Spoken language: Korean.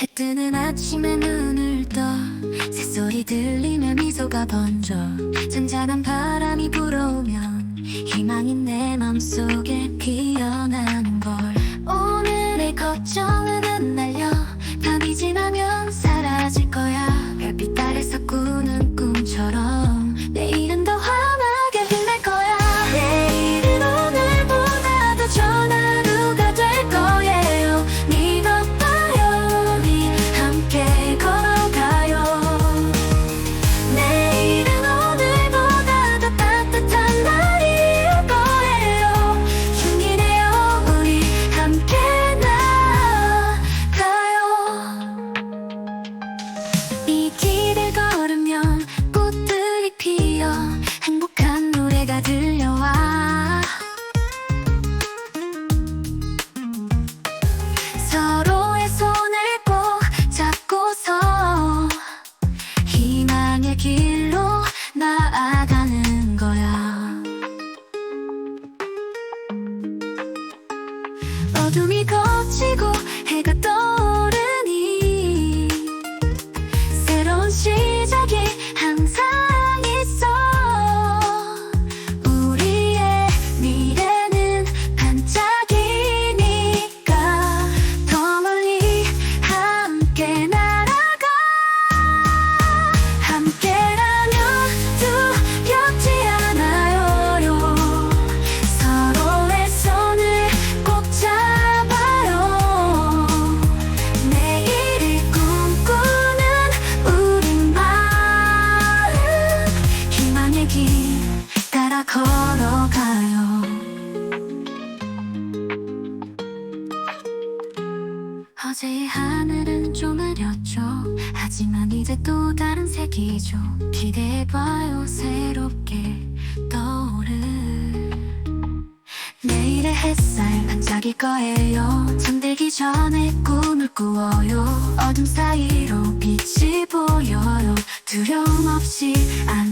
해 뜨는 아침에 눈을 떠 새소리 들리며 미소가 번져 잔잔한 바람이 불어오면 희망이 내 맘속에 피어나는 걸. 오늘의 걱정은 흩날려 밤이 지나면 사라질 거야. 별빛 아래서 꾸는 어둠이 걷히고 해가 떠오르니 새로운 시작이 걸어가요. 어제의 하늘은 좀 흐렸죠. 하지만 이제 또 다른 색이죠. 기대해봐요 새롭게. 떠오를. 내일의 햇살 반짝일 거예요. 잠들기 전에 꿈을 꾸어요. 어둠 사이로 빛이 보여요. 두려움 없이 안